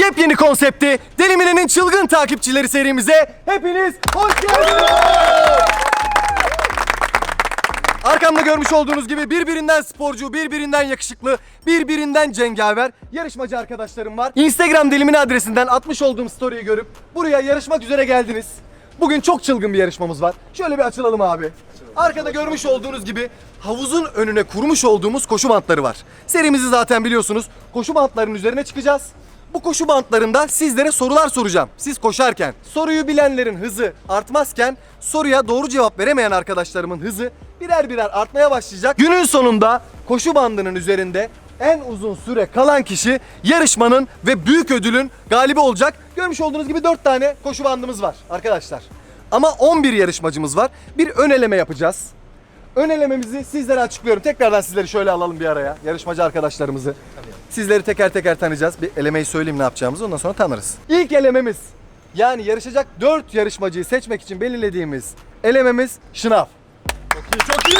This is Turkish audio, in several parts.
yepyeni konsepti Deli Mine'nin çılgın takipçileri serimize hepiniz hoş geldiniz. Arkamda görmüş olduğunuz gibi birbirinden sporcu, birbirinden yakışıklı, birbirinden cengaver yarışmacı arkadaşlarım var. Instagram delimini adresinden atmış olduğum story'i görüp buraya yarışmak üzere geldiniz. Bugün çok çılgın bir yarışmamız var. Şöyle bir açılalım abi. Arkada görmüş olduğunuz gibi havuzun önüne kurmuş olduğumuz koşu bantları var. Serimizi zaten biliyorsunuz. Koşu bantlarının üzerine çıkacağız. Bu koşu bantlarında sizlere sorular soracağım. Siz koşarken soruyu bilenlerin hızı artmazken soruya doğru cevap veremeyen arkadaşlarımın hızı birer birer artmaya başlayacak. Günün sonunda koşu bandının üzerinde en uzun süre kalan kişi yarışmanın ve büyük ödülün galibi olacak. Görmüş olduğunuz gibi 4 tane koşu bandımız var arkadaşlar. Ama 11 yarışmacımız var. Bir ön eleme yapacağız. Ön elememizi sizlere açıklıyorum. Tekrardan sizleri şöyle alalım bir araya. Yarışmacı arkadaşlarımızı. Sizleri teker teker tanıyacağız. Bir elemeyi söyleyeyim ne yapacağımızı ondan sonra tanırız. İlk elememiz yani yarışacak 4 yarışmacıyı seçmek için belirlediğimiz elememiz şınav. Çok iyi çok iyi.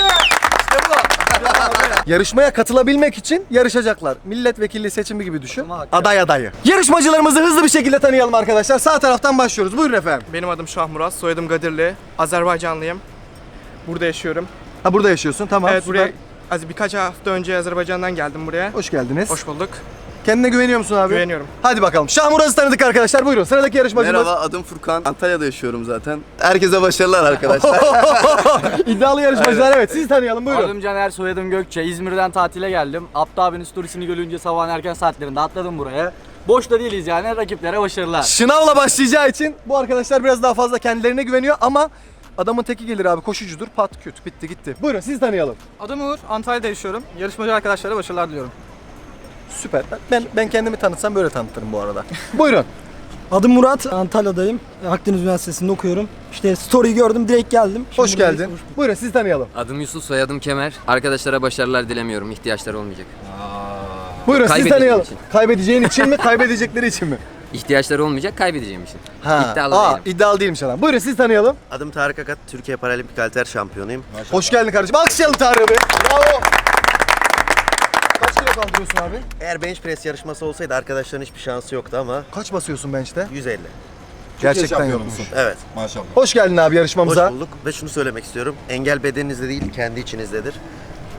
İşte bu. Yarışmaya katılabilmek için yarışacaklar. Milletvekilliği seçimi gibi düşün. Aday adayı. Yarışmacılarımızı hızlı bir şekilde tanıyalım arkadaşlar. Sağ taraftan başlıyoruz. Buyurun efendim. Benim adım Şah Murat, soyadım Gadirli. Azerbaycanlıyım. Burada yaşıyorum. Ha burada yaşıyorsun. Tamam. evet süper. buraya az birkaç hafta önce Azerbaycan'dan geldim buraya. Hoş geldiniz. Hoş bulduk. Kendine güveniyor musun abi? Güveniyorum. Hadi bakalım. Şahmuraz'ı tanıdık arkadaşlar. Buyurun. Sıradaki yarışmacımız. Merhaba adım Furkan. Antalya'da yaşıyorum zaten. Herkese başarılar arkadaşlar. İddialı yarışmacılar evet. Sizi tanıyalım. Buyurun. Adım Caner, soyadım Gökçe. İzmir'den tatile geldim. Abdü abinin storiesini görünce sabahın erken saatlerinde atladım buraya. Boş da değiliz yani. Rakiplere başarılar. Şınavla başlayacağı için bu arkadaşlar biraz daha fazla kendilerine güveniyor ama adamın teki gelir abi koşucudur pat küt bitti gitti. Buyurun sizi tanıyalım. Adım Uğur, Antalya'da yaşıyorum. Yarışmacı arkadaşlara başarılar diliyorum. Süper. Ben ben kendimi tanıtsam böyle tanıtırım bu arada. Buyurun. Adım Murat, Antalya'dayım. Akdeniz Üniversitesi'nde okuyorum. İşte story'i gördüm, direkt geldim. Şimdi Hoş buradayız. geldin. Buyurun sizi tanıyalım. Adım Yusuf, soyadım Kemer. Arkadaşlara başarılar dilemiyorum. İhtiyaçları olmayacak. Buyurun sizi Kaybedeceğim tanıyalım. için. Kaybedeceğin için mi kaybedecekleri için mi? İhtiyaçları olmayacak, kaybedeceğim için. Ha. İddialı Aa, değilim. iddialı değilmiş adam. Buyurun sizi tanıyalım. adım Tarık Akat. Türkiye Paralimpik Halter Şampiyonuyum. Hoş geldin kardeşim. Alkışlayalım Tarık'ı bir. Bravo. Kaç kilo kaldırıyorsun abi? Eğer bench press yarışması olsaydı arkadaşların hiçbir şansı yoktu ama Kaç basıyorsun bench'te? 150. Gerçekten yokmuş. Evet. Hoş geldin abi Hoş yarışmamıza. bulduk ve şunu söylemek istiyorum. Engel bedeninizde değil kendi içinizdedir.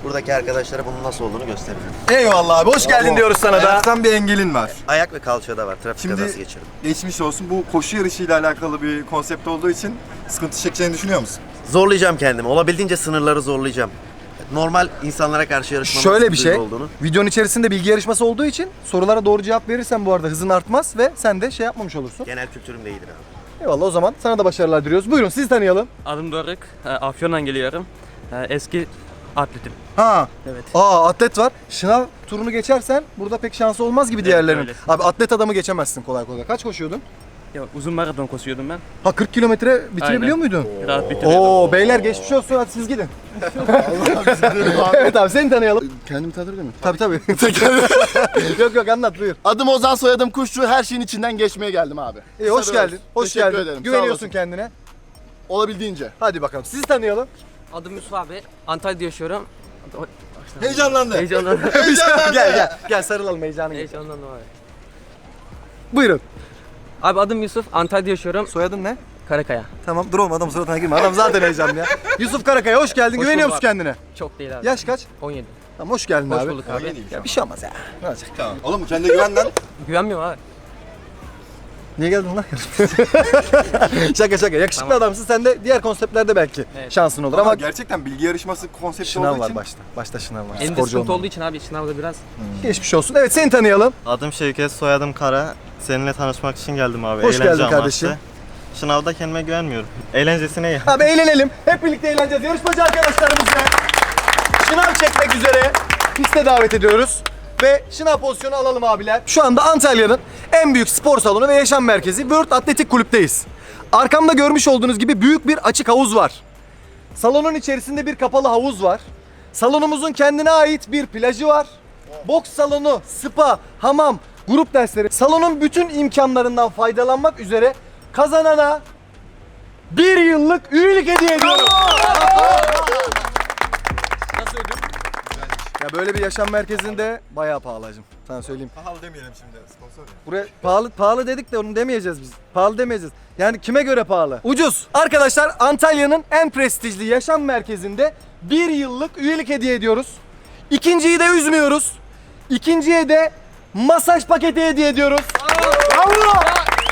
Buradaki arkadaşlara bunun nasıl olduğunu göstereceğim. Eyvallah abi. Hoş geldin diyoruz sana da. Hayattan bir engelin var. Ayak ve kalçada var. Trafik Şimdi- kazası geçirdim. Geçmiş olsun. Bu koşu yarışıyla alakalı bir konsept olduğu için sıkıntı çekeceğini düşünüyor musun? Zorlayacağım kendimi. Olabildiğince sınırları zorlayacağım. Normal insanlara karşı yarışmanın Şöyle nasıl bir şey. olduğunu. Videonun içerisinde bilgi yarışması olduğu için sorulara doğru cevap verirsen bu arada hızın artmaz ve sen de şey yapmamış olursun. Genel kültürüm de iyidir abi. Eyvallah o zaman sana da başarılar diliyoruz. Buyurun sizi tanıyalım. Adım Doruk. E, Afyon'dan geliyorum. E, Eski atletim. Ha. Evet. Aa atlet var. Şınav turunu geçersen burada pek şansı olmaz gibi diğerlerinin. öyle. Abi atlet adamı geçemezsin kolay kolay. Kaç koşuyordun? Ya, uzun maraton koşuyordum ben. Ha 40 kilometre bitirebiliyor Aynen. muydun? Rahat bitiriyordum. Oo beyler geçmiş olsun hadi siz gidin. evet abi seni tanıyalım. Kendimi tanır mı? Tabii tabii. yok yok anlat buyur. Adım Ozan, soyadım Kuşçu. Her şeyin içinden geçmeye geldim abi. İyi, hoş geldin. Hoş Teşekkür geldin. ederim. Sağ Güveniyorsun olasın. kendine. Olabildiğince. Hadi bakalım. Sizi tanıyalım. Adım Yusuf abi. Antalya'da yaşıyorum. Heyecanlandı. Heyecanlandım. gel gel. Gel sarılalım heyecanı. gel. Heyecanlandım abi. Buyurun. Abi adım Yusuf. Antalya'da yaşıyorum. Soyadın ne? Karakaya. Tamam dur oğlum adam suratına girme. Adam zaten heyecanlı ya. Yusuf Karakaya hoş geldin. Hoş Güveniyor bulduk musun kendine? Çok değil abi. Yaş kaç? 17. Tamam hoş geldin Hoş abi. bulduk abi. Ya bir şey olmaz ya. Ne olacak? Tamam. Oğlum kendine güven lan. Güvenmiyorum abi. Niye geldin lan? şaka şaka. Yakışıklı Tamam. adamsın. Sen de diğer konseptlerde belki Evet. şansın olur Ama ama gerçekten bilgi yarışması konsepti şınav olduğu var için başta. Başta şınav var. En de Sporcu sıkıntı olmanın. olduğu için abi sınavda biraz. Geçmiş olsun. Evet seni tanıyalım. Adım Şevket, soyadım Kara. Seninle tanışmak için geldim abi. Hoş Eğlence geldin amaçlı. kardeşim. Sınavda kendime güvenmiyorum. Eğlencesine ya. Abi eğlenelim. Hep birlikte eğleneceğiz. Yarışmacı arkadaşlarımızla şınav çekmek üzere piste davet ediyoruz. Ve şınav pozisyonu alalım abiler. Şu anda Antalya'nın en büyük spor salonu ve yaşam merkezi World Atletik Kulüp'teyiz. Arkamda görmüş olduğunuz gibi büyük bir açık havuz var. Salonun içerisinde bir kapalı havuz var. Salonumuzun kendine ait bir plajı var. Boks salonu, spa, hamam, grup dersleri. Salonun bütün imkanlarından faydalanmak üzere kazanana bir yıllık üyelik hediye ediyorum. Ya böyle bir yaşam merkezinde bayağı pahalı hacım. sana söyleyeyim. Pahalı demeyelim şimdi sponsor ya. Buraya pahalı pahalı dedik de onu demeyeceğiz biz. Pahalı demeyeceğiz. Yani kime göre pahalı? Ucuz. Arkadaşlar Antalya'nın en prestijli yaşam merkezinde bir yıllık üyelik hediye ediyoruz. İkinciyi de üzmüyoruz. İkinciye de masaj paketi hediye ediyoruz. Bravo!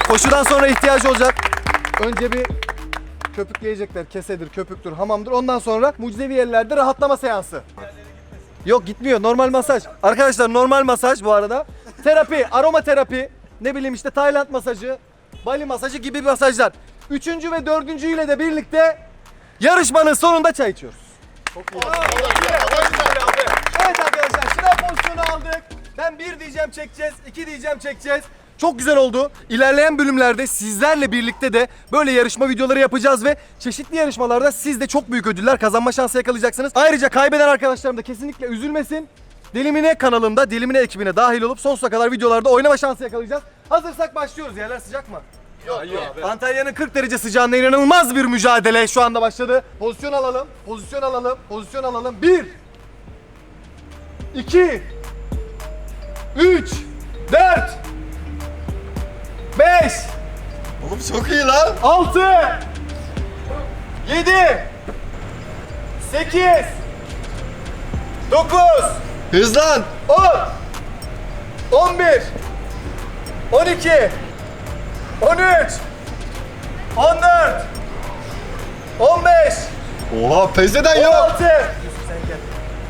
Koşudan sonra ihtiyacı olacak. Önce bir köpükleyecekler. Kesedir, köpüktür, hamamdır. Ondan sonra mucizevi yerlerde rahatlama seansı. Yok gitmiyor. Normal masaj. Arkadaşlar normal masaj bu arada. Terapi, aroma terapi. Ne bileyim işte Tayland masajı, Bali masajı gibi masajlar. Üçüncü ve dördüncüyle de birlikte yarışmanın sonunda çay içiyoruz. Çok iyi. Evet arkadaşlar şınav pozisyonu aldık. Ben bir diyeceğim çekeceğiz, iki diyeceğim çekeceğiz. Çok güzel oldu. İlerleyen bölümlerde sizlerle birlikte de böyle yarışma videoları yapacağız ve çeşitli yarışmalarda siz de çok büyük ödüller kazanma şansı yakalayacaksınız. Ayrıca kaybeden arkadaşlarım da kesinlikle üzülmesin. Delimine kanalında, Delimine ekibine dahil olup sonsuza kadar videolarda oynama şansı yakalayacağız. Hazırsak başlıyoruz. Yerler sıcak mı? Yok, Antalya'nın 40 derece sıcağında inanılmaz bir mücadele şu anda başladı. Pozisyon alalım, pozisyon alalım, pozisyon alalım. 1 2 3 4 5 Oğlum çok iyi lan. 6 7 8 9 Hızlan. 10 11 12 13 14 15 Oha pes eden yok. 16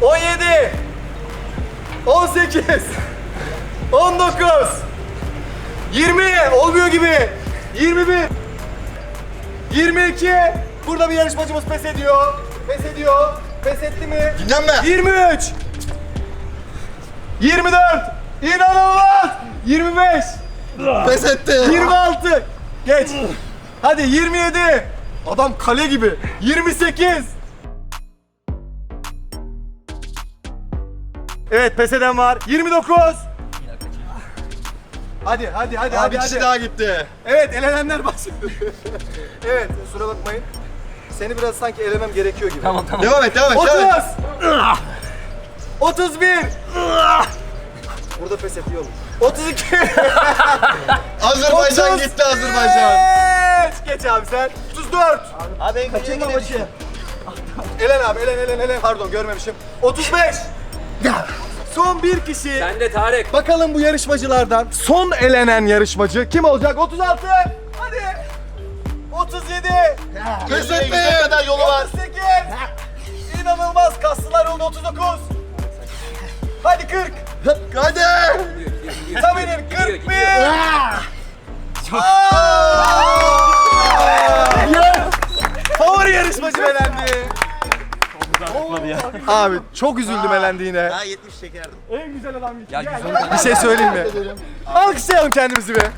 17 18 19 20 olmuyor gibi. 21 22 Burada bir yarışmacımız pes ediyor. Pes ediyor. Pes etti mi? Dinlenme. 23 24 İnanılmaz. 25 Pes etti. 26 Geç. Hadi 27 Adam kale gibi. 28 Evet pes eden var. 29 Hadi hadi hadi Abi hadi bir kişi hadi daha gitti. Evet elenenler başladı Evet kusura bakmayın Seni biraz sanki elemem gerekiyor gibi Tamam tamam Devam et devam et. 30 Devam et. 31 Burada pes et iyi olur 32 Azerbaycan 30. gitti Azerbaycan. Geç, geç abi sen. 34. Abi Kaçırma maçı. Elen abi, elen, elen, elen. Pardon görmemişim. 35. Son bir kişi. Ben de Tarık. Bakalım bu yarışmacılardan son elenen yarışmacı kim olacak? 36. Hadi. 37. Pes etmeyin. kadar yolu var. 38. İnanılmaz kaslılar oldu 39. Hadi 40. Hadi. Tabi'nin 41. Favori yarışmacı elendi. Abi çok üzüldüm elendiğine. Daha 70 çekerdim. En güzel adam Bir şey söyleyeyim mi? Alkışlayalım kendimizi be.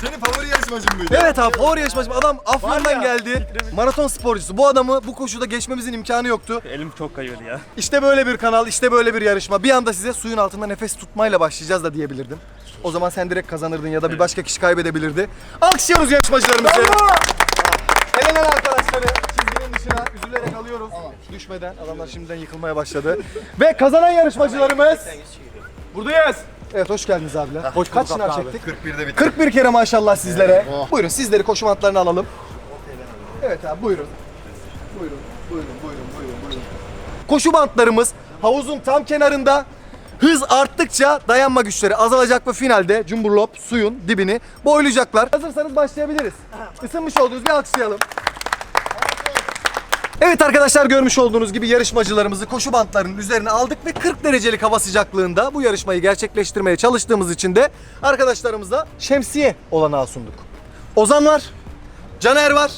Senin favori yarışmacın mıydı? Evet abi favori yarışmacım adam Afyon'dan geldi. Maraton sporcusu. Bu adamı bu koşuda geçmemizin imkanı yoktu. Elim çok kayıyordu ya. İşte böyle bir kanal, işte böyle bir yarışma. Bir anda size suyun altında nefes tutmayla başlayacağız da diyebilirdim. O zaman sen direkt kazanırdın ya da bir başka kişi kaybedebilirdi. Alkışlıyoruz yarışmacılarımızı. Elenen arkadaşları dışına üzülerek alıyoruz. Düşmeden adamlar şimdiden yıkılmaya başladı. Ve kazanan yarışmacılarımız buradayız. Evet hoş geldiniz abiler. Hoş kaç şınav çektik? 41'de bitti. 41 kere maşallah sizlere. Buyurun sizleri koşu matlarına alalım. Evet abi buyurun. Buyurun, buyurun, buyurun, buyurun, buyurun. Koşu bantlarımız havuzun tam kenarında. Hız arttıkça dayanma güçleri azalacak ve finalde cumburlop suyun dibini boylayacaklar. Hazırsanız başlayabiliriz. Isınmış olduğunuz bir alkışlayalım. Evet arkadaşlar görmüş olduğunuz gibi yarışmacılarımızı koşu bantlarının üzerine aldık ve 40 derecelik hava sıcaklığında bu yarışmayı gerçekleştirmeye çalıştığımız için de arkadaşlarımıza şemsiye olanağı sunduk. Ozan var, Caner var,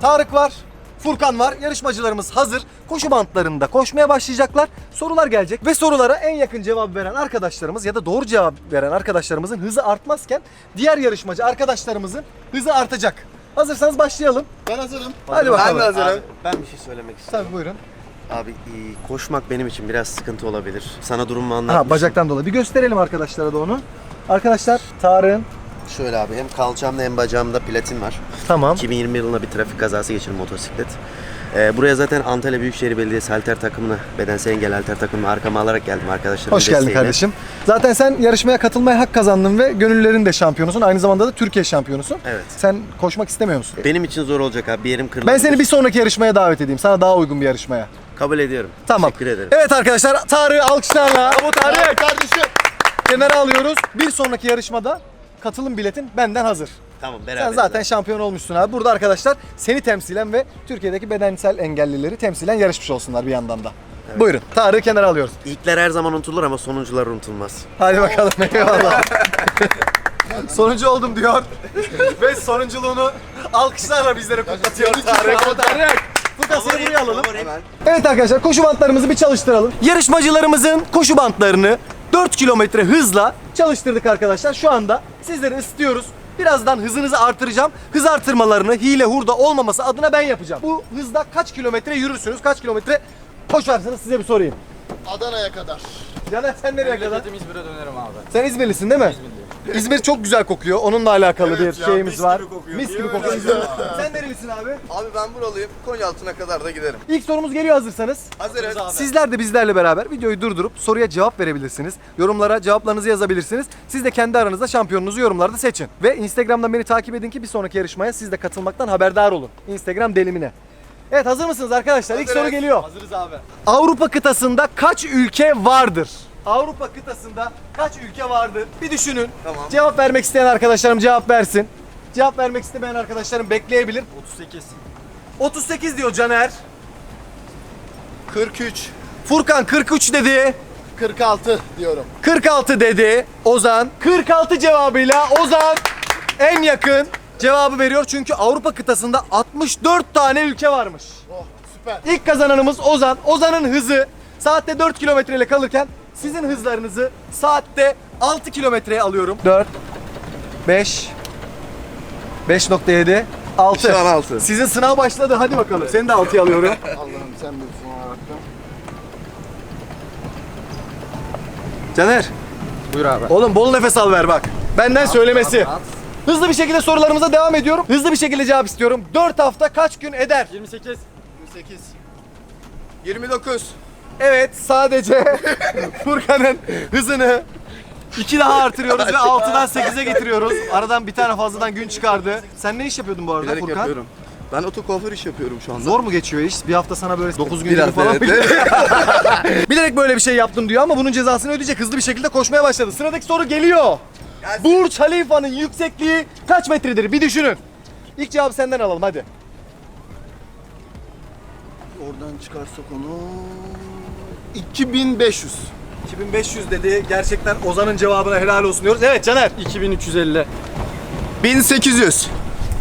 Tarık var, Furkan var. Yarışmacılarımız hazır. Koşu bantlarında koşmaya başlayacaklar. Sorular gelecek ve sorulara en yakın cevap veren arkadaşlarımız ya da doğru cevap veren arkadaşlarımızın hızı artmazken diğer yarışmacı arkadaşlarımızın hızı artacak. Hazırsanız başlayalım. Ben hazırım. Hadi bakalım. Abi, ben bir şey söylemek istiyorum. Tabii buyurun. Abi e, koşmak benim için biraz sıkıntı olabilir. Sana durumu Ha anlatmıştım. bacaktan dolayı. Bir gösterelim arkadaşlara da onu. Arkadaşlar Tarık'ın Şöyle abi hem kalçamda hem bacağımda platin var. tamam. 2020 yılında bir trafik kazası geçirdim motosiklet. Ee, buraya zaten Antalya Büyükşehir Belediyesi halter takımını, bedensel engel halter takımını arkama alarak geldim arkadaşlarımın Hoş geldin desteğiyle. kardeşim. Zaten sen yarışmaya katılmaya hak kazandın ve gönüllerin de şampiyonusun. Aynı zamanda da Türkiye şampiyonusun. Evet. Sen koşmak istemiyor musun? Benim için zor olacak abi. Bir yerim kırıldı. Ben seni bir sonraki yarışmaya davet edeyim. Sana daha uygun bir yarışmaya. Kabul ediyorum. Tamam. Teşekkür ederim. Evet arkadaşlar Tarık'ı alkışlarla. Bravo Tarık. kardeşim. Kenara alıyoruz. Bir sonraki yarışmada katılım biletin benden hazır. Tamam beraber. Sen zaten şampiyon olmuşsun abi. Burada arkadaşlar seni temsilen ve Türkiye'deki bedensel engellileri temsilen yarışmış olsunlar bir yandan da. Buyurun. Tarık'ı kenara alıyoruz. İlkler her zaman unutulur ama sonuncular unutulmaz. Hadi bakalım eyvallah. Sonuncu oldum diyor. Ve sonunculuğunu alkışlarla bizlere kutlatıyor Tarık. Tarık. Furkan seni buraya alalım. Evet arkadaşlar koşu bantlarımızı bir çalıştıralım. Yarışmacılarımızın koşu bantlarını 4 kilometre hızla çalıştırdık arkadaşlar. Şu anda sizleri ısıtıyoruz. Birazdan hızınızı artıracağım. Hız artırmalarını hile hurda olmaması adına ben yapacağım. Bu hızda kaç kilometre yürürsünüz? Kaç kilometre koşarsınız size bir sorayım. Adana'ya kadar. Caner sen nereye kadar? İzmir'e dönerim abi. Sen İzmirlisin değil mi? İzmir çok güzel kokuyor. Onunla alakalı bir ya, şeyimiz mis var. gibi kokuyor. Mis Niye gibi öyle kokuyor. İzmir. Sen nerelisin abi? Abi ben buralıyım. Konyaaltı'na kadar da giderim. İlk sorumuz geliyor hazırsanız. Hazırız. Sizler de bizlerle beraber videoyu durdurup soruya cevap verebilirsiniz. Yorumlara cevaplarınızı yazabilirsiniz. Siz de kendi aranızda şampiyonunuzu yorumlarda seçin. Ve Instagram'dan beni takip edin ki bir sonraki yarışmaya siz de katılmaktan haberdar olun. Instagram delimine. Evet hazır mısınız arkadaşlar? İlk soru geliyor. Hazırız abi. Avrupa kıtasında kaç ülke vardır? Avrupa kıtasında kaç ülke vardır? Bir düşünün. Tamam. Cevap vermek isteyen arkadaşlarım cevap versin. Cevap vermek istemeyen arkadaşlarım bekleyebilir. 38. 38 diyor Caner. 43. Furkan 43 dedi. 46 diyorum. 46 dedi. Ozan 46 cevabıyla Ozan en yakın cevabı veriyor. Çünkü Avrupa kıtasında 64 tane ülke varmış. Oh süper. İlk kazananımız Ozan. Ozan'ın hızı saatte 4 kilometre ile kalırken sizin hızlarınızı saatte 6 kilometreye alıyorum. 4 5 5.7 6. Şu an altı. Sizin sınav başladı. Hadi bakalım. Seni de 6'ya alıyorum. Allah'ım sen bilirsin Rabbim. Caner. Buyur abi. Oğlum bol nefes al ver bak. Benden söylemesi. Rahat. Hızlı bir şekilde sorularımıza devam ediyorum. Hızlı bir şekilde cevap istiyorum. 4 hafta kaç gün eder? 28. 28. 29. Evet sadece Furkan'ın hızını 2 daha artırıyoruz ve 6'dan 8'e getiriyoruz. Aradan bir tane fazladan gün çıkardı. Sen ne iş yapıyordun bu arada Bilerek Furkan? yapıyorum. Ben otokuaför iş yapıyorum şu anda. Zor mu geçiyor iş? Bir hafta sana böyle 9 gün Biraz gibi falan. evet. Bilerek böyle bir şey yaptım diyor ama bunun cezasını ödeyecek. Hızlı bir şekilde koşmaya başladı. Sıradaki soru geliyor. Burç Halifa'nın yüksekliği kaç metredir? Bir düşünün. İlk cevabı senden alalım hadi. Oradan çıkarsak onu 2500. 2500 dedi. Gerçekten Ozan'ın cevabına helal olsun diyoruz. Evet Caner. 2350. 1800.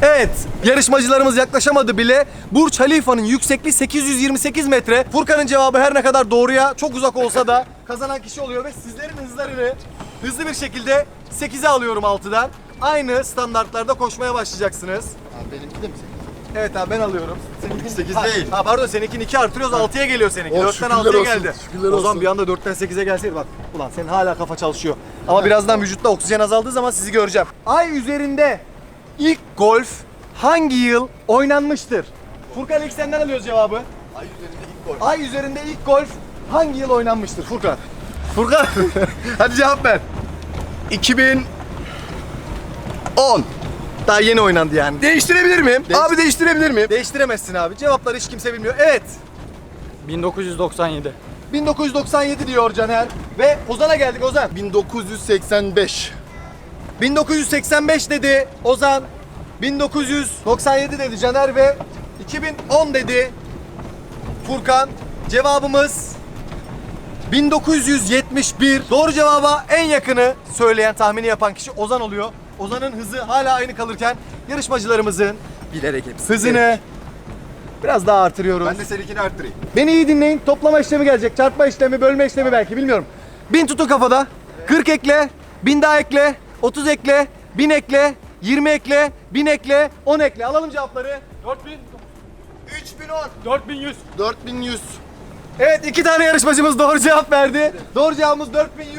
Evet, yarışmacılarımız yaklaşamadı bile. Burç Halifa'nın yüksekliği 828 metre. Furkan'ın cevabı her ne kadar doğruya çok uzak olsa da kazanan kişi oluyor ve sizlerin hızlarını hızlı bir şekilde 8'e alıyorum 6'dan. Aynı standartlarda koşmaya başlayacaksınız. Abi benimki de mi 8? Evet abi ben alıyorum. Seninkini 8 Ha, değil. Ha pardon seninkini 2 artırıyoruz 6'ya geliyor seninki. Oh, 4'ten şükürler 6'ya olsun, geldi. şükürler O zaman olsun. bir anda 4'ten 8'e gelseydi bak. Ulan senin hala kafa çalışıyor. Ama birazdan vücutta oksijen azaldığı zaman sizi göreceğim. Ay üzerinde ilk golf hangi yıl oynanmıştır? Furkan ilk senden alıyoruz cevabı. Ay üzerinde ilk gol. Ay üzerinde ilk golf hangi yıl oynanmıştır Furkan? Furkan hadi cevap ver. 2010. Daha yeni oynandı yani. Değiştirebilir miyim? Değiş- Abi değiştirebilir miyim? Değiştiremezsin abi. Cevapları hiç kimse bilmiyor. Evet. 1997. 1997 diyor Caner. Ve Ozan'a geldik Ozan. 1985. 1985 dedi Ozan. 1997 dedi Caner ve 2010 dedi Furkan. Cevabımız 1971. Doğru cevaba en yakını söyleyen, tahmini yapan kişi Ozan oluyor. Ozan'ın hızı hala aynı kalırken yarışmacılarımızın Bilerek hepsi. hızını biraz daha artırıyoruz. Ben de seninkini arttırayım. Beni iyi dinleyin. Toplama işlemi gelecek. Çarpma işlemi, bölme işlemi belki bilmiyorum. 1000 tutun kafada. 40 ekle, 1000 daha ekle, 30 ekle, 1000 ekle, 20 ekle, 1000 ekle, 10 ekle. Alalım cevapları. 4000. 3010. 4100. 4100. Evet iki tane yarışmacımız doğru cevap verdi. Doğru cevabımız 4100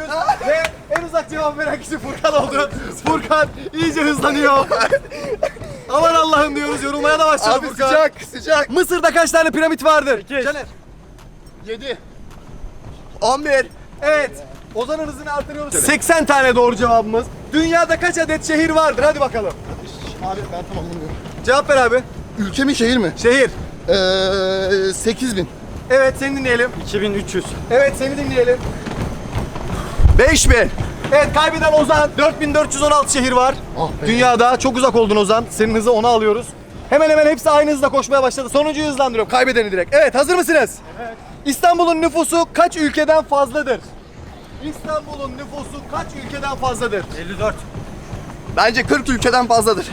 ve en uzak cevap veren kişi Furkan oldu. Furkan iyice hızlanıyor. Aman Allah'ım diyoruz yorulmaya da başladı Abi Furkan. sıcak sıcak. Mısır'da kaç tane piramit vardır? Caner. 7. 11. Evet. Ozan'ın hızını artırıyoruz. 80 tane doğru cevabımız. Dünyada kaç adet şehir vardır? Hadi bakalım. Abi ben tam anlamıyorum. Cevap ver abi. Ülke mi şehir mi? Şehir. Eee 8000. Evet seni dinleyelim. 2300. Evet seni dinleyelim. 5000. Evet kaybeden Ozan. 4416 şehir var. Ah. Dünyada çok uzak oldun Ozan. Senin hızı ona alıyoruz. Hemen hemen hepsi aynı hızla koşmaya başladı. Sonuncuyu hızlandırıyorum. Kaybedeni direkt. Evet hazır mısınız? Evet. İstanbul'un nüfusu kaç ülkeden fazladır? İstanbul'un nüfusu kaç ülkeden fazladır? 54. Bence 40 ülkeden fazladır.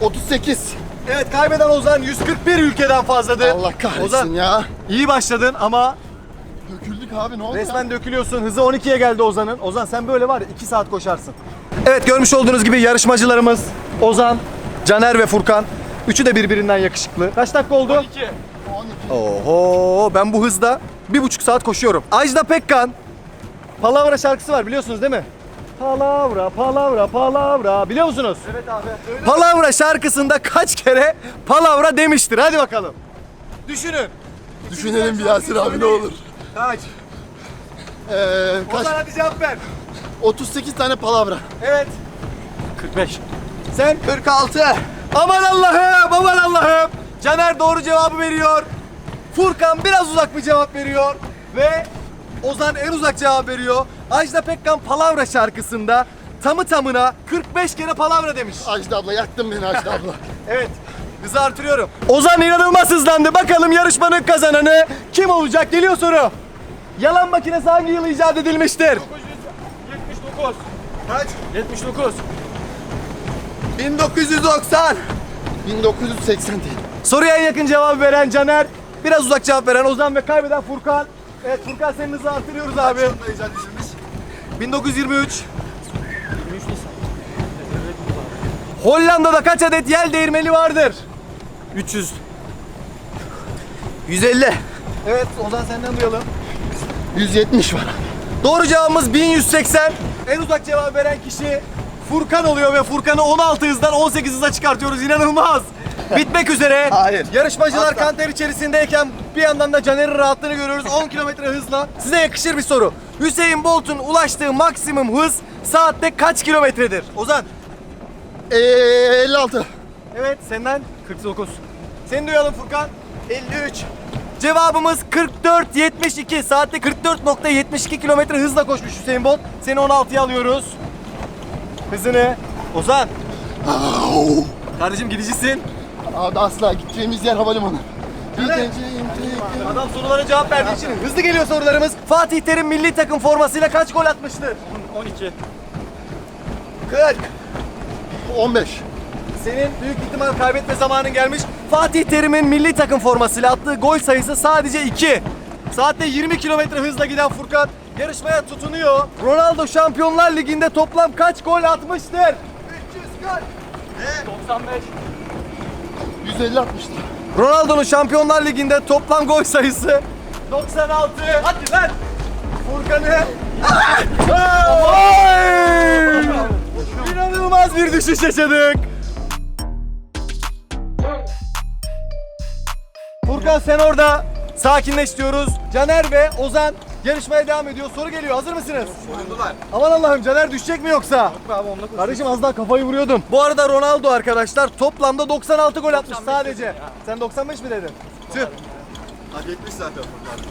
38. Evet kaybeden Ozan 141 ülkeden fazladır. Allah kahretsin Ozan ya. iyi başladın ama Döküldük abi ne oldu ya? resmen dökülüyorsun. Hızı 12'ye geldi Ozan'ın. Ozan sen böyle var ya 2 saat koşarsın. Evet görmüş olduğunuz gibi yarışmacılarımız Ozan, Caner ve Furkan. Üçü de birbirinden yakışıklı. Kaç dakika oldu? 12. Oho ben bu hızda bir buçuk saat koşuyorum. Ajda Pekkan Palavra şarkısı var biliyorsunuz değil mi? Palavra, palavra, palavra. Biliyor musunuz? Evet abi. Palavra şarkısında kaç kere palavra demiştir? Hadi bakalım. Düşünün. Düşünelim bir Yasir abi ne olur. Kaç? Eee kaç? Ozan hadi cevap ver. 38 tane palavra. Evet. 45. Sen 46. Aman Allah'ım, aman Allah'ım. Caner doğru cevabı veriyor. Furkan biraz uzak bir cevap veriyor. Ve Ozan en uzak cevap veriyor. Ajda Pekkan Palavra şarkısında tamı tamına 45 kere palavra demiş. Ajda abla yaktın beni Ajda abla. Evet. Hızı artırıyorum. Ozan inanılmaz hızlandı. Bakalım yarışmanın kazananı kim olacak? Geliyor soru. Yalan makinesi hangi yıl icat edilmiştir? 79. Kaç? 79. 1990. 1980 değil. Soruya en yakın cevabı veren Caner, biraz uzak cevap veren Ozan ve kaybeden Furkan. Evet Furkan senin hızı artırıyoruz abi. 1923. Hollanda'da kaç adet yel değirmeni vardır? 300. 150. Evet Ozan senden duyalım. 170 var. Doğru cevabımız 1180. En uzak cevap veren kişi Furkan oluyor ve Furkan'ı 16 hızdan 18 hıza çıkartıyoruz. İnanılmaz. Bitmek üzere. Hayır. Yarışmacılar Asla. kanter içerisindeyken bir yandan da Caner'in rahatlığını görüyoruz. 10 kilometre hızla. Size yakışır bir soru. Hüseyin Bolt'un ulaştığı maksimum hız saatte kaç kilometredir? Ozan. Eee 56. Evet senden 49. Seni duyalım Furkan. 53. Cevabımız 44.72. Saatte 44.72 kilometre hızla koşmuş Hüseyin Bolt. Seni 16'ya alıyoruz. Hızını. Ozan. Kardeşim gidicisin. Abi asla gideceğimiz yer havalimanı. Tek- Adam sorulara cevap verdiği için hızlı geliyor sorularımız. Fatih Terim milli takım formasıyla kaç gol atmıştır? 12. 40. 15. Senin büyük ihtimal kaybetme zamanın gelmiş. Fatih Terim'in milli takım formasıyla attığı gol sayısı sadece 2. Saatte 20 kilometre hızla giden Furkan yarışmaya tutunuyor. Ronaldo Şampiyonlar Ligi'nde toplam kaç gol atmıştır? 300 gol. 95. 150 atmıştı. Ronaldo'nun Şampiyonlar Ligi'nde toplam gol sayısı 96. Hadi lan. Furkan'ı. Ay! İnanılmaz bir düşüş yaşadık. Furkan sen orada sakinleş diyoruz. Caner ve Ozan yarışmaya devam ediyor. Soru geliyor. Hazır mısınız? Aman Allah'ım Caner düşecek mi yoksa? Kardeşim az daha kafayı vuruyordum. Bu arada Ronaldo arkadaşlar toplamda 96 gol atmış sadece. Sen 95 mi dedin? Tüh. Hak etmiş zaten.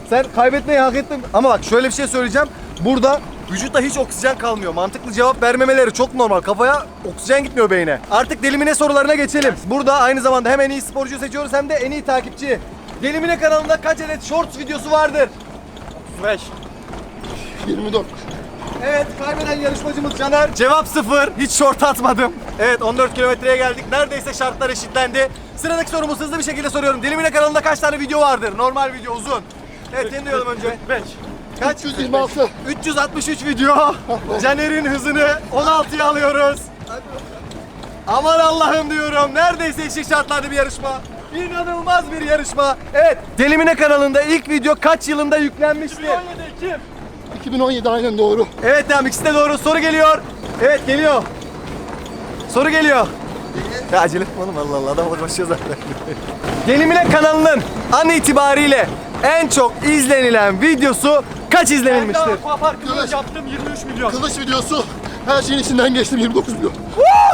Sen kaybetmeyi hak ettin. Ama bak şöyle bir şey söyleyeceğim. Burada vücutta hiç oksijen kalmıyor. Mantıklı cevap vermemeleri çok normal. Kafaya oksijen gitmiyor beyne. Artık delimine sorularına geçelim. Burada aynı zamanda hem en iyi sporcuyu seçiyoruz hem de en iyi takipçi. Delimine kanalında kaç adet shorts videosu vardır? 35. 24. Evet kaybeden yarışmacımız Caner. Cevap sıfır. Hiç short atmadım. Evet 14 kilometreye geldik. Neredeyse şartlar eşitlendi. Sıradaki sorumuz hızlı bir şekilde soruyorum. Delimine kanalında kaç tane video vardır? Normal video uzun. Evet seni duyalım önce. 5. Kaç? 326. 363 video. Caner'in hızını 16'ya alıyoruz. Aman Allah'ım diyorum. Neredeyse eşit şartlarda bir yarışma. İnanılmaz bir yarışma. Evet. Delimine kanalında ilk video kaç yılında yüklenmiştir? 17 Ekim. 2017 aynen doğru. Evet tamam ikisi de doğru. Soru geliyor. Evet geliyor. Soru geliyor. Ya acele etme oğlum Allah Allah adam başlıyor zaten. Delimine kanalının an itibariyle en çok izlenilen videosu kaç izlenilmiştir? Kılıç videosu her şeyin içinden geçtim 29 milyon.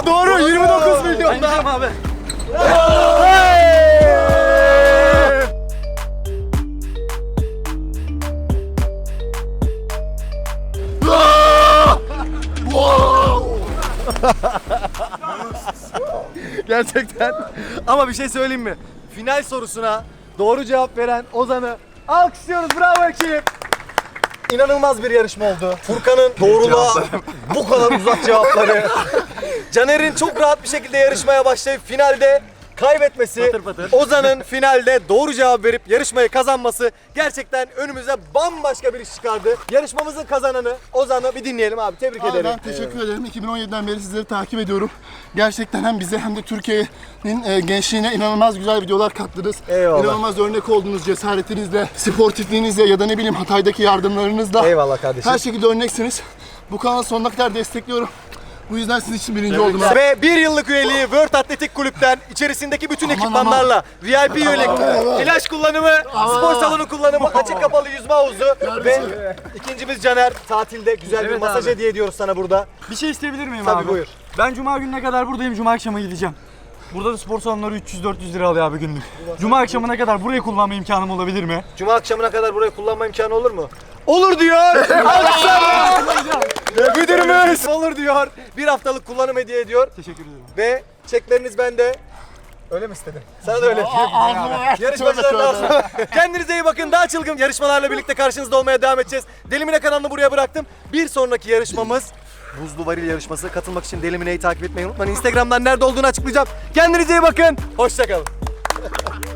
Doğru 29 milyon. abi. Gerçekten. Ama bir şey söyleyeyim mi? Final sorusuna doğru cevap veren Ozan'ı alkışlıyoruz. Bravo ekip. İnanılmaz bir yarışma oldu. Furkan'ın doğruluğa bu kadar uzak cevapları. Caner'in çok rahat bir şekilde yarışmaya başlayıp finalde kaybetmesi, Ozan'ın finalde doğru cevap verip yarışmayı kazanması gerçekten önümüze bambaşka bir iş çıkardı. Yarışmamızın kazananı Ozan'ı bir dinleyelim abi. Tebrik ederim. Ben teşekkür ederim. 2017'den beri sizleri takip ediyorum. Gerçekten hem bize hem de Türkiye'nin e, gençliğine inanılmaz güzel videolar kattınız. Eyvallah. İnanılmaz örnek oldunuz cesaretinizle, sportifliğinizle ya da ne bileyim Hatay'daki yardımlarınızla. Eyvallah kardeşim. Her şekilde örneksiniz. Bu kanalı sonuna kadar destekliyorum. Bu yüzden sizin için birinci oldum. abi. Ve bir yıllık üyeliği World Atletik Kulüp'ten içerisindeki bütün ekipmanlarla VIP üyelik, flash kullanımı, spor salonu kullanımı, açık kapalı yüzme havuzu ve ikincimiz Caner tatilde güzel bir Evet masaj abi. hediye ediyoruz sana burada. Bir şey isteyebilir miyim Tabii abi? buyur. Ben cuma gününe kadar buradayım. Cuma akşamı gideceğim. Burada da spor salonları 300-400 lira alıyor abi günlük. Cuma akşamına kadar burayı kullanma imkanım olabilir mi? Cuma akşamına kadar burayı kullanma imkanı olur mu? Olur diyor. Alkışlar. Müdürümüz olur diyor. Bir haftalık kullanım hediye ediyor Teşekkür ederim. ve çekleriniz bende. Öyle mi istedin? Sana da öyle. Ağzıma Yarışmacıların ağzına. Kendinize iyi bakın. Daha çılgın yarışmalarla birlikte karşınızda olmaya devam edeceğiz. Delimine kanalını buraya bıraktım. Bir sonraki yarışmamız Buzlu Varil yarışması. Katılmak için Delimine'yi takip etmeyi unutmayın. Instagram'dan nerede olduğunu açıklayacağım. Kendinize iyi bakın. Hoşçakalın.